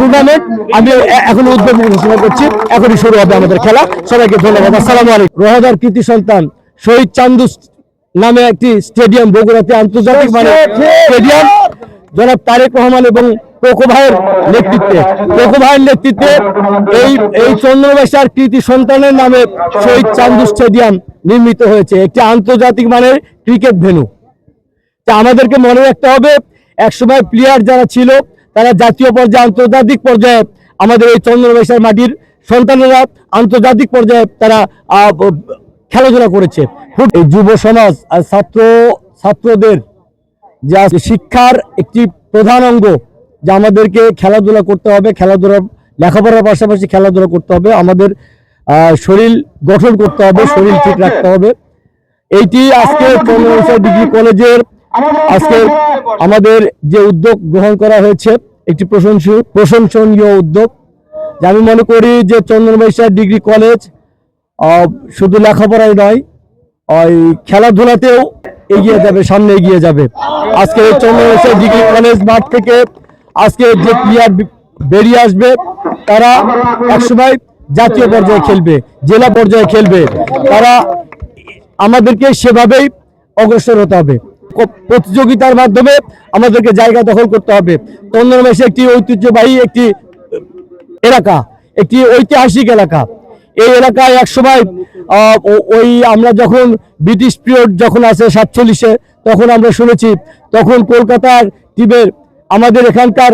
Tournament আমি এখন উদ্বোধন ঘোষণা করছি। এখনই শুরু হবে আমাদের খেলা। সবাইকে ধন্যবাদ। আসসালামু আলাইকুম। রোহাদার কৃতি সন্তান শহীদ চান্দু নামে একটি স্টেডিয়াম বগুড়াতে আন্তর্জাতিক মানে স্টেডিয়াম। জনাব তারেক রহমান এবং কোকো ভাইয়ের নেতৃত্বে কোকো ভাইয়ের নেতৃত্বে এই এই চন্দ্রবাসার কৃতি সন্তানের নামে শহীদ চান্দু স্টেডিয়াম নির্মিত হয়েছে। একটি আন্তর্জাতিক মানের ক্রিকেট ভেন্যু। তা আমাদেরকে মনে রাখতে হবে একসময় প্লেয়ার যারা ছিল তারা জাতীয় পর্যায়ে আন্তর্জাতিক পর্যায়ে আমাদের এই চন্দ্রবাসার মাটির সন্তানেরা আন্তর্জাতিক পর্যায়ে তারা খেলাধুলা করেছে। এই যুব সমাজ আর ছাত্র ছাত্রদের যা শিক্ষার একটি প্রধান অঙ্গ যে আমাদেরকে খেলাধুলা করতে হবে খেলাধুলা লেখাপড়ার পাশাপাশি খেলাধুলা করতে হবে আমাদের শরীর গঠন করতে হবে শরীর ঠিক রাখতে হবে। এইটি আজকে চন্দ্রবাসা ডিগ্রি কলেজের আজকে আমাদের যে উদ্যোগ গ্রহণ করা হয়েছে একটি প্রশংসনীয় প্রশংসনীয় উদ্যোগ। যে আমি মনে করি যে চন্দ্রবাসা ডিগ্রি কলেজ শুধু লেখাপড়াই নয় ওই খেলাধুলাতেও এগিয়ে যাবে সামনে এগিয়ে যাবে। আজকে এই চন্দ্রবাসা ডিগ্রি কলেজ মাঠ থেকে আজকে যে প্লেয়ার বেরিয়ে আসবে তারা একসময় জাতীয় পর্যায়ে খেলবে জেলা পর্যায়ে খেলবে। তারা আমাদেরকে সেভাবেই অগ্রসর হতে হবে। প্রতিযোগিতার মাধ্যমে আমাদেরকে জায়গা দখল করতে হবে। চন্দ্রবাসী একটি ঐতিহ্যবাহী একটি এলাকা একটি ঐতিহাসিক এলাকা। এই এলাকায় একসময় ওই আমরা যখন ব্রিটিশ পিরিয়ড যখন আছে সাতচল্লিশে তখন আমরা শুনেছি তখন কলকাতার টিমের আমাদের এখানকার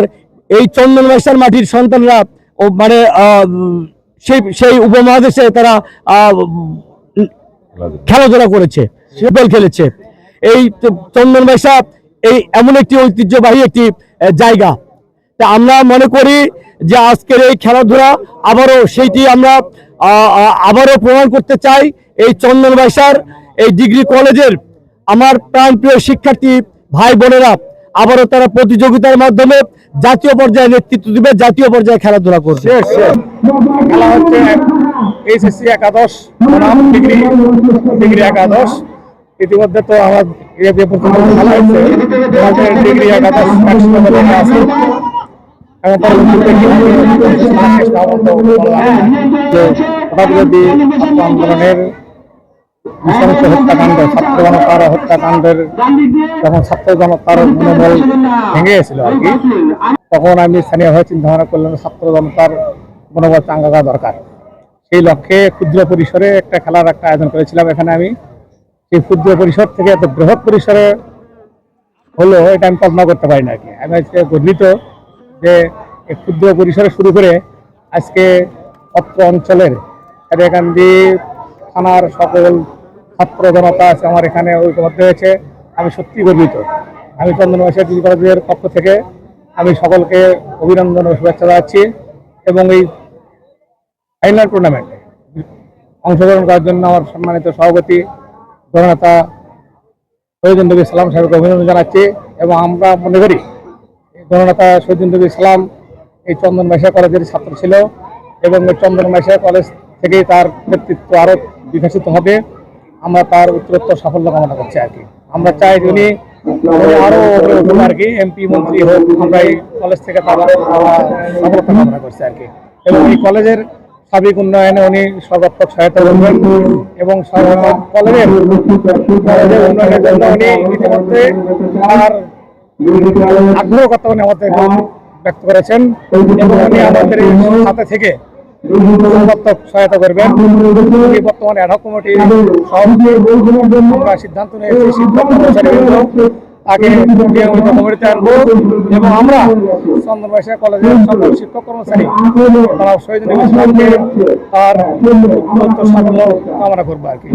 এই চন্দনবাসার মাটির সন্তানরা ও মানে সেই সেই উপমহাদেশে তারা খেলাধুলা করেছে ফুটবল খেলেছে। এই চন্দন চন্দনবাসা এই এমন একটি ঐতিহ্যবাহী একটি জায়গা। তা আমরা মনে করি যে আজকের এই খেলাধুলা আবারও সেইটি আমরা আবারও প্রমাণ করতে চাই। এই চন্দনবাসার এই ডিগ্রি কলেজের আমার প্রাণপ্রিয় শিক্ষার্থী ভাই বোনেরা, আবারও তারা প্রতিযোগিতার মাধ্যমে জাতীয় পর্যায়ে নেতৃত্ব দিবে, জাতীয় পর্যায়ে খেলাধুলা করবে। খেলা হচ্ছে এইচএসসি একাদশ ডিগ্রি ডিগ্রি একাদশ। ইতিমধ্যে তো আমার এ যে প্রথম খেলা ডিগ্রি একাদশ একশো বলে আছে। এবং পরবর্তীতে কি হবে খেলার চেষ্টা অবন্ত করলাম যে হঠাৎ জনতার হত্যাকাণ্ডের যখন ছাত্র জনতার মনোবল ভেঙে গেছিল আর কি, তখন আমি স্থানীয়ভাবে চিন্তা ভাবনা করলাম ছাত্র জনতার মনোবল চাঙ্গা দরকার। সেই লক্ষ্যে ক্ষুদ্র পরিসরে একটা খেলার একটা আয়োজন করেছিলাম। এখানে আমি সেই ক্ষুদ্র পরিসর থেকে এত বৃহৎ পরিসরে হলো এটা আমি কল্পনা করতে পারি না কি। আমি আজকে গর্বিত যে এই ক্ষুদ্র পরিসরে শুরু করে আজকে অত্র অঞ্চলের কান্দি থানার সকল ছাত্র জনতা আছে আমার এখানে ঐক্যবদ্ধ হয়েছে। আমি সত্যি গর্বিত। আমি চন্দনবাসী ডিগ্রি কলেজের পক্ষ থেকে আমি সকলকে অভিনন্দন ও শুভেচ্ছা জানাচ্ছি এবং এই ফাইনাল টুর্নামেন্টে অংশগ্রহণ করার জন্য আমার সম্মানিত সভাপতি জননেতা শহীদ নবী সালাম সাহেবকে অভিনন্দন জানাচ্ছি এবং আমরা মনে করি জননেতা শহীদ নবী সালাম এই চন্দন মেশা কলেজের ছাত্র ছিল এবং এই চন্দন মেশা কলেজ থেকেই তার নেতৃত্ব আরও বিকশিত হবে। আমরা তার উত্তরোত্তর সাফল্য কামনা করছি আর কি। আমরা চাই উনি আরও উঠুন আর কি এমপি মন্ত্রী হোক আমরা এই কলেজ থেকে তার আহ, সফলতা কামনা করছি আর কি। এবং এই কলেজের সার্বিক উন্নয়নে উনি সর্বাত্মক সহায়তা করবেন এবং কলেজের কলেজের উন্নয়নের জন্য উনি ইতিমধ্যে তার আগ্রহ কথা উনি আমাদের ব্যক্ত করেছেন এবং উনি আমাদের সাথে থেকে সর্বাত্মক সহায়তা করবেন। উনি বর্তমানে অ্যাডহক কমিটির সভাপতি। সিদ্ধান্ত নিয়েছি কর্মচারীবৃন্দ তাকে নিয়মিত আনব এবং আমরা চন্দ্রবাসা কলেজের সকল শিক্ষক কর্মচারী তারা শহীদ নবী তার সাফল্য কামনা করব আর কি।